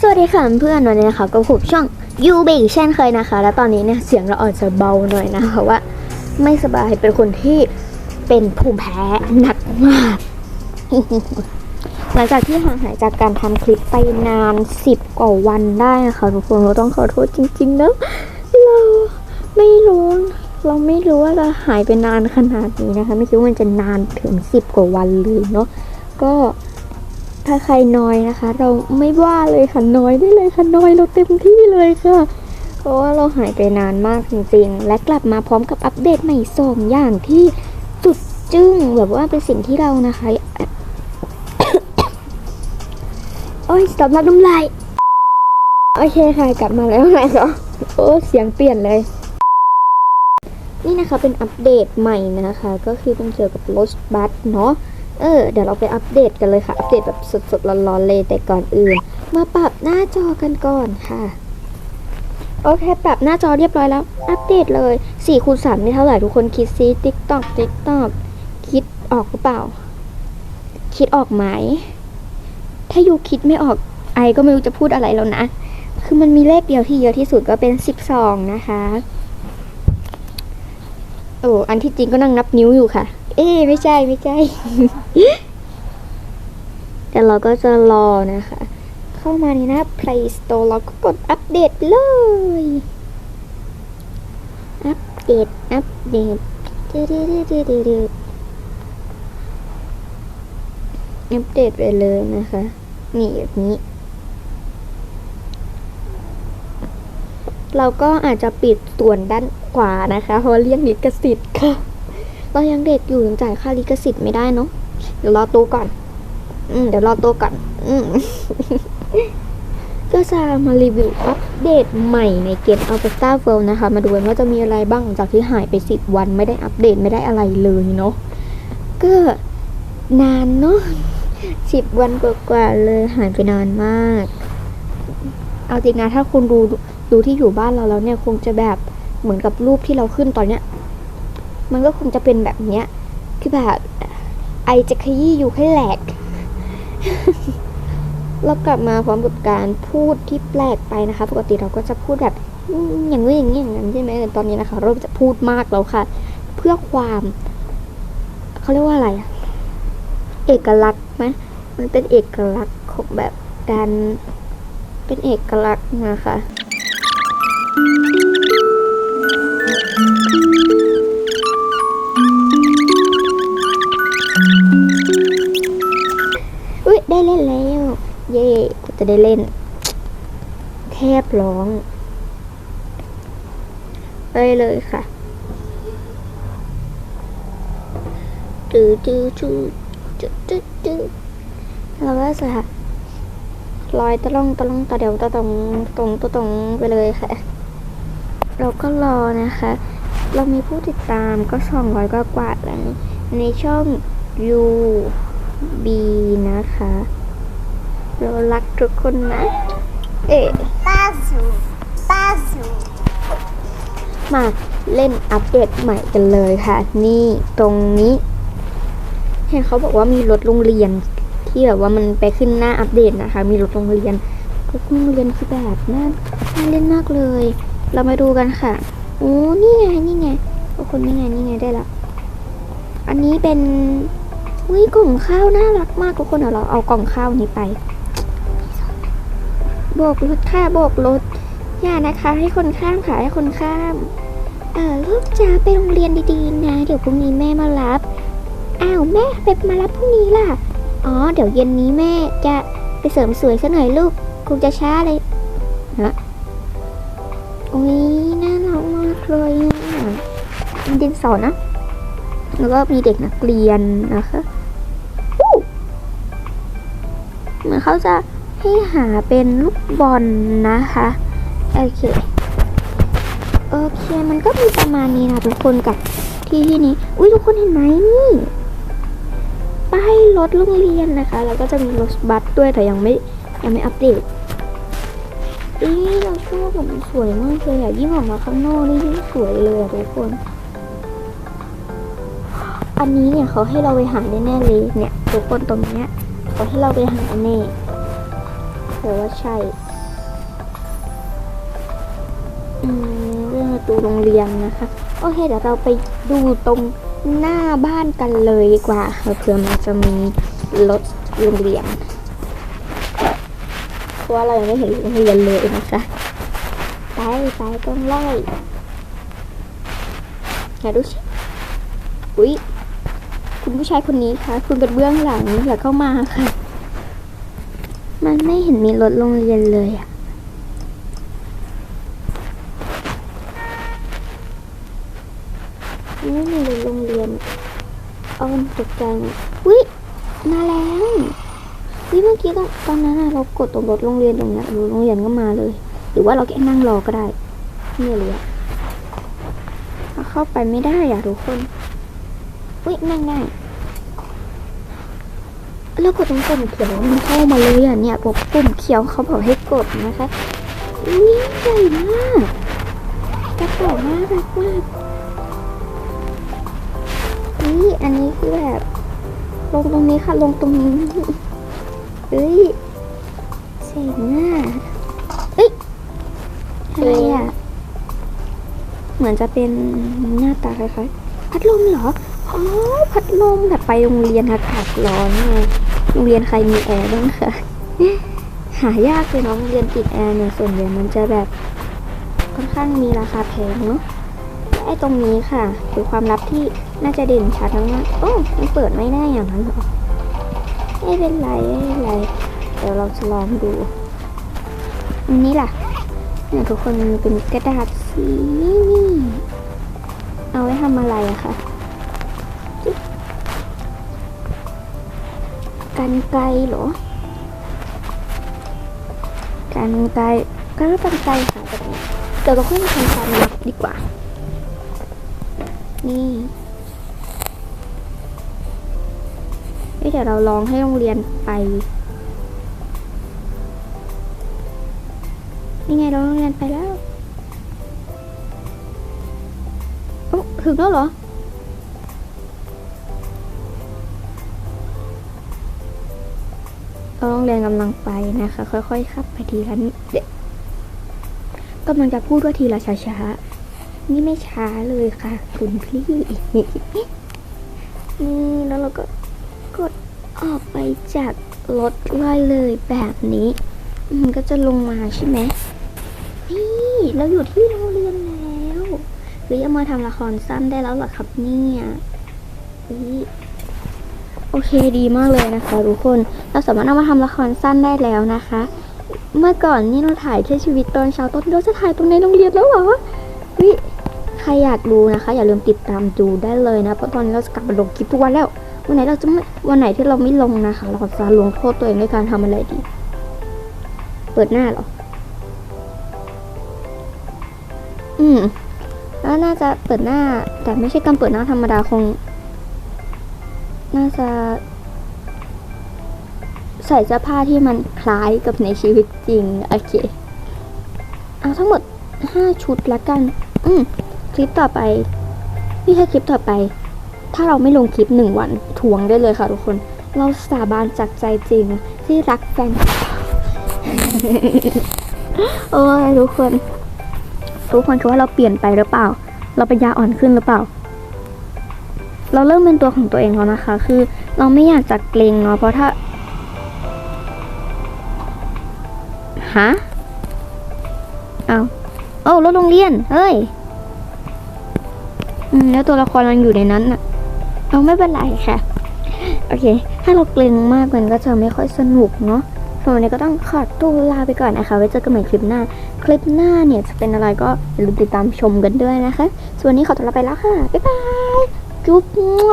สวัสดีค่ะเพื่อนวันนี้นะคะก็พบช่องยูเบกเช่นเคยนะคะ และตอนนี้เนี่ยเสียงเราอาจจะเบาหน่อยนะคะเพราะว่าไม่สบายเป็นคนที่เป็นภูมิแพ้หนักมาก หลังจากที่ห่างหายจากการทำคลิปไปนานสิบกว่าวันได้นะคะทุกคนเราต้องขอโทษจริงๆนะเราไม่รู้เราไม่รู้ว่าเราหายไปนานขนาดนี้นะคะ ไม่คิดว่ามันจะนานถึงสิบกว่าวันเลยเนาะก็ ถ้าใครน้อยนะคะ เราไม่ว่าเลยค่ะน้อยได้เลยค่ะน้อยเราเต็มที่เลยค่ะ เพราะว่าเราหายไปนานมากจริงๆ และกลับมาพร้อมกับอัปเดตใหม่สองอย่างที่สุดจึ้งแบบว่าเป็นสิ่งที่เรานะคะโอ้ยสำลักน้ำลายโอเคค่ะกลับมาแล้วนะคะโอ้เสียงเปลี่ยนเลย นี่นะคะเป็นอัปเดตใหม่นะคะ ก็คือเป็นเกี่ยวกับรถบัสเนาะ เออ เดี๋ยวเราไปอัปเดตกันเลยค่ะ อัปเดตแบบสดๆร้อนๆเลยแต่ก่อนอื่น มาปรับหน้าจอกันก่อนค่ะ โอเค ปรับหน้าจอเรียบร้อยแล้ว อัปเดตเลย4คูณ3นี่เท่าไหร่ทุกคนคิดซิติ๊กตอกติ๊กตอกคิดออกหรือเปล่า คิดออกไหม ถ้าอยู่คิดไม่ออกไอก็ไม่รู้จะพูดอะไรแล้วนะ คือมันมีเลขเดียวที่เยอะที่สุดก็เป็น 12 นะคะ โอ้ อันที่จริงก็นั่งนับนิ้วอยู่ค่ะ เอ๊ไม่ใช่ไม่ใช่ แต่เราก็จะรอนะคะ เข้ามาในหน้า Play Store เราก็กดอัปเดตเลย อัปเดต อัปเดตดืดๆๆๆๆอัปเดตไปเลยนะคะ นี่แบบนี้ เราก็อาจจะปิดส่วนด้านขวานะคะ เพราะเรียกลิขสิทธิ์ค่ะ เรายังเด็กอยู่ยังจ่ายค่าลิขสิทธิ์ไม่ได้เนาะเดี๋ยวรอโตก่อน อืมเดี๋ยวรอโตก่อน อืมก็จะมารีวิวอัปเดตใหม่ในเกม Alpha World นะคะ มาดูกันว่าจะมีอะไรบ้างจากที่หายไป 10 วันไม่ได้อัปเดตไม่ได้อะไรเลยเนาะก็นานเนาะ10วันกว่าๆเลยหายไปนานมาก เอาจริงนะถ้าคุณดูดูที่อยู่บ้านเราแล้วเนี่ยคงจะแบบเหมือนกับรูปที่เราขึ้นตอนเนี้ย มันก็คงจะเป็นแบบเนี้ย คือแบบไอจะขยี้อยู่ให้แหลก เรากลับมาพร้อมกับการพูดที่แปลกไปนะคะ ปกติเราก็จะพูดแบบอย่างนี้อย่างนี้อย่างนั้นใช่ไหมแต่ตอนนี้นะคะ เริ่มจะพูดมากแล้วค่ะ เพื่อความเขาเรียกว่าอะไรเอกลักษณ์ไหมมันเป็นเอกลักษณ์ของแบบการเป็นเอกลักษณ์นะคะ ได้เล่นแล้ว เย่กูจะได้เล่น แทบร้อง ไปเลยค่ะจืดจืดจืดจืดจืดจืดเราก็จะลอยตะล่องตะล่องตะเดียวตะตรงตรงตะตรงไปเลยค่ะ เราก็รอนะคะ เรามีผู้ติดตามก็สองร้อยกว่ากว่าแล้วในช่อง U B นะคะเรารักทุกคนนะ เอ๊ะป้าสูป้าสูมาเล่นอัปเดตใหม่กันเลยค่ะ นี่ตรงนี้ เห็นเขาบอกว่ามีรถโรงเรียน ที่แบบว่ามันไปขึ้นหน้าอัปเดตนะคะ มีรถโรงเรียนรถโรงเรียนคือแบบน่าน่าเล่นมากเลย เรามาดูกันค่ะโอ้นี่ไงนี่ไงทุกคนนี่ไงนี่ไงได้ละ อันนี้เป็น วิกล่องข้าวน่ารักมากทุกคนเดี๋ยวเราเอากล่องข้าวนี้ไปโบกรถค่ะโบกรถอย่านะคะ ให้คนข้ามค่ะให้คนข้าม เออลูกจ๋าไปโรงเรียนดีๆนะ เดี๋ยวพรุ่งนี้แม่มารับอ้าวแม่ไปมารับพรุ่งนี้ล่ะอ๋อเดี๋ยวเย็นนี้แม่จะไปเสริมสวยซะหน่อยลูกคงจะช้าเลยฮะโอ้ยน่ารักมากเลยอะมีดินสอนะแล้วก็มีเด็กนักเรียนนะคะ เหมือนเขาจะให้หาเป็นลูกบอลนะคะ โอเค โอเค มันก็มีประมาณนี้นะทุกคนกับที่ที่นี้ อุ้ยทุกคนเห็นไหมนี่ป้ายรถโรงเรียนนะคะ แล้วก็จะมีรถบัสด้วยแต่ยังไม่ยังไม่อัปเดตอีเราชอบแบบสวยมากเลยอะยิ่งออกมาข้างนอกนี่ยิ่งสวยเลยอะทุกคน อันนี้เนี่ยเขาให้เราไปหาแน่ๆเลยเนี่ย ทุกคนตรงเนี้ย ขว่าที่เราไปหาแน่แต่ว่าใช่ อืมเรื่องประตูโรงเรียนนะคะ โอเค เดี๋ยวเราไปดูตรงหน้าบ้านกันเลยดีกว่าเผื่อมันจะมีรถโรงเรียนเพราะว่าเรายังไม่เห็นโรงเรียนเลยนะคะไปไปต้องไล่ไหนดูสิอุ้ย คุณผู้ชายคนนี้คะคุณเป็นเบื้องหลังอย่าเข้ามาค่ะ มันไม่เห็นมีรถโรงเรียนเลยอะไม่มีรถโรงเรียนอ้อมตกใจหมดอุ๊ยมาแล้ววิเมื่อกี้ตอนตอนนั้นเรากดตรงรถโรงเรียนตรงนี้รถโรงเรียนก็มาเลย หรือว่าเราแค่นั่งรอก็ได้ไม่รู้อะเอาเข้าไปไม่ได้อะทุกคน อุ๊ยนั่งได้แล้วกดตรงปุ่มเขียวมันเข้ามาเลยอะเนี่ยปุ่มปุ่มเขียวเขาบอกให้กดนะคะอุ๊ยใหญ่มากกระเป๋าน่ารักมากนี่อันนี้คือแบบลงตรงนี้ค่ะลงตรงนี้เอ้ยเจ๋งอะเอ้ยอะไรอะเหมือนจะเป็นหน้าตาคล้ายๆพัดลมเหรอ อ๋อพัดลมแบบไปโรงเรียนอากาศร้อนไงโรงเรียนใครมีแอร์บ้างคะหายากเลยเนาะโรงเรียนติดแอร์เนี่ยส่วนใหญ่มันจะแบบค่อนข้างมีราคาแพงเนาะไอ้ตรงนี้ค่ะคือความลับที่น่าจะเด่นชัดทั้งนั้นโอ้มันเปิดไม่ได้อย่างนั้นเหรอไม่เป็นไรไม่เป็นไรเดี๋ยวเราจะลองดูอันนี้ล่ะเนี่ยทุกคนเป็นกระดาษสีนี่เอาไว้ทำอะไรอะคะจิ๊ กันไกลเหรอ กันไกลก็กันไกลหาจากไหนเดี๋ยวเราค่อยมาทำความลับดีกว่า นี่เดี๋ยวเราลองให้โรงเรียนไป นี่ไงเราโรงเรียนไปแล้ว ถึงแล้วเหรอ เราโรงเรียนกำลังไปนะคะ ค่อยๆขับไปทีละนิดเดี๋ยวกำลังจะพูดว่าทีละช้าๆนี่ไม่ช้าเลยค่ะ คุณพี่นี่แล้วเราก็กดออกไปจากรถลอยเลยแบบนี้มันก็จะลงมาใช่ไหมนี่เราอยู่ที่โรงเรียนแล้ว หรือเอามาทำละครสั้นได้แล้วหรอครับเนี่ยเฮ้ยโอเคดีมากเลยนะคะทุกคนเราสามารถเอามาทำละครสั้นได้แล้วนะคะ เมื่อก่อนนี่เราถ่ายแค่ชีวิตตอนเช้าตอนเราจะถ่ายตรงในโรงเรียนแล้วเหรอวิใครอยากดูนะคะ อย่าลืมติดตามดูได้เลยนะ เพราะตอนนี้เราจะกลับมาลงคลิปทุกวันแล้ววันไหนเราจะไม่วันไหนที่เราไม่ลงนะคะ เราจะลงโทษตัวเองด้วยการทำอะไรดี เปิดหน้าหรอ อืมแล้วน่าจะเปิดหน้า แต่ไม่ใช่การเปิดหน้าธรรมดาคง น่าจะใส่เสื้อผ้าที่มันคล้ายกับในชีวิตจริง โอเค เอาทั้งหมดห้าชุดละกัน อืมคลิปต่อไป ไม่ใช่คลิปต่อไป ถ้าเราไม่ลงคลิปหนึ่งวันทวงได้เลยค่ะทุกคน เราสาบานจากใจจริงที่รักแฟน โอ้ยทุกคน ทุกคนคิดว่าเราเปลี่ยนไปหรือเปล่า เราปัญญาอ่อนขึ้นหรือเปล่า เราเริ่มเป็นตัวของตัวเองแล้วนะคะ คือเราไม่อยากจะเกรงเนาะเพราะถ้าฮะเอาโอ้ารถโรงเรียนเฮ้ยอืมแล้วตัวละครมันอยู่ในนั้นน่ะเอาไม่เป็นไรค่ะโอเค ถ้าเราเกรงมากมันก็จะไม่ค่อยสนุกเนาะสำหรับวันนี้ก็ต้องขอตัวลาไปก่อนนะคะ ไว้เจอกันใหม่คลิปหน้า คลิปหน้าเนี่ยจะเป็นอะไรก็อย่าลืมติดตามชมกันด้วยนะคะ ส่วนนี้ขอตัวลาไปแล้วค่ะ บ๊ายบาย จุ๊บมั่ว